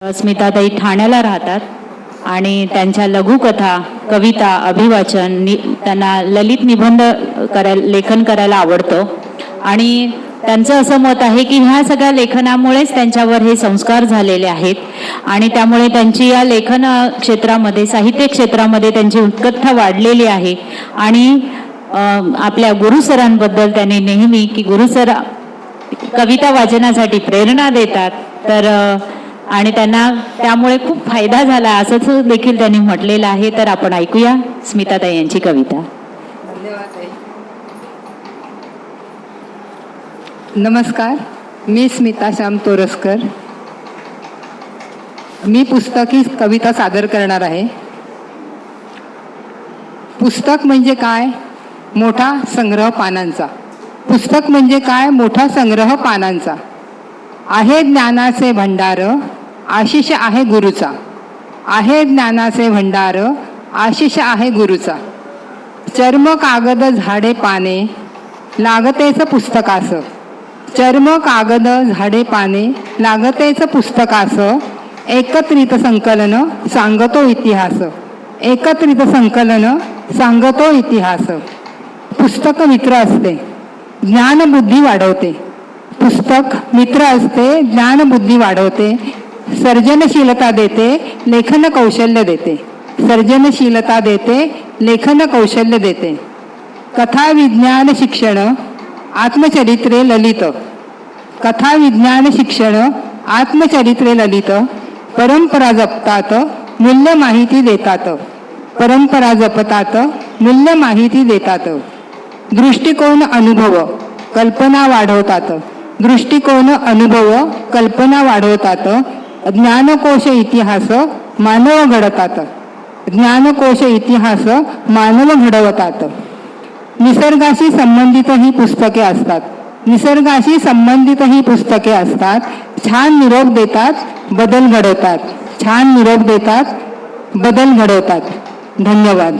स्मिताताई ठाण्याला राहतात आणि त्यांच्या लघुकथा कविता अभिवाचन नि त्यांना ललित निबंध करायला लेखन करायला आवडतं. आणि त्यांचं असं मत आहे की ह्या सगळ्या लेखनामुळेच त्यांच्यावर हे संस्कार झालेले आहेत आणि त्यामुळे त्यांची या लेखन क्षेत्रामध्ये साहित्य क्षेत्रामध्ये त्यांची उत्कथा वाढलेली आहे. आणि आपल्या गुरुसरांबद्दल त्यांनी नेहमी की गुरुसर कविता वाचनासाठी प्रेरणा देतात. तर आणि त्यांना त्यामुळे खूप फायदा झाला. असंच देखील त्यांनी म्हटलेलं आहे. तर आपण ऐकूया स्मिताताई यांची कविता. नमस्कार. मी स्मिता श्याम तोरसकर. मी पुस्तकी कविता सादर करणार आहे. पुस्तक म्हणजे काय? मोठा संग्रह पानांचा. पुस्तक म्हणजे काय? मोठा संग्रह पानांचा. आहे ज्ञानाचे भंडार आशिष आहे गुरुचा. आहे ज्ञानाचे भंडार आशिष आहे गुरुचा. चर्म कागद झाडे पाने लागतेच पुस्तकास. चर्म कागद झाडे पाने लागतेच पुस्तकास. एकत्रित संकलन सांगतो इतिहास. एकत्रित संकलन सांगतो इतिहास. पुस्तक मित्र असते. ज्ञानबुद्धी वाढवते. पुस्तक मित्र असते ज्ञानबुद्धी वाढवते सर्जनशीलता देते लेखन कौशल्य देते. सर्जनशीलता देते लेखन कौशल्य देते. कथा विज्ञान शिक्षण आत्मचरित्रे ललित. कथा विज्ञान शिक्षण आत्मचरित्रे ललित. परंपरा जपतात मूल्य माहिती देतात. परंपरा जपतात मूल्य माहिती देतात. दृष्टिकोन अनुभव कल्पना वाढवतात. दृष्टिकोन अनुभव कल्पना वाढवतात. ज्ञानकोश इतिहास मानव घडतात. ज्ञानकोश इतिहास मानव घडवतात. निसर्गाशी संबंधित ही पुस्तके असतात. निसर्गाशी संबंधित ही पुस्तके असतात. छान निरोप देतात बदल घडवतात. छान निरोप देतात बदल घडवतात. धन्यवाद.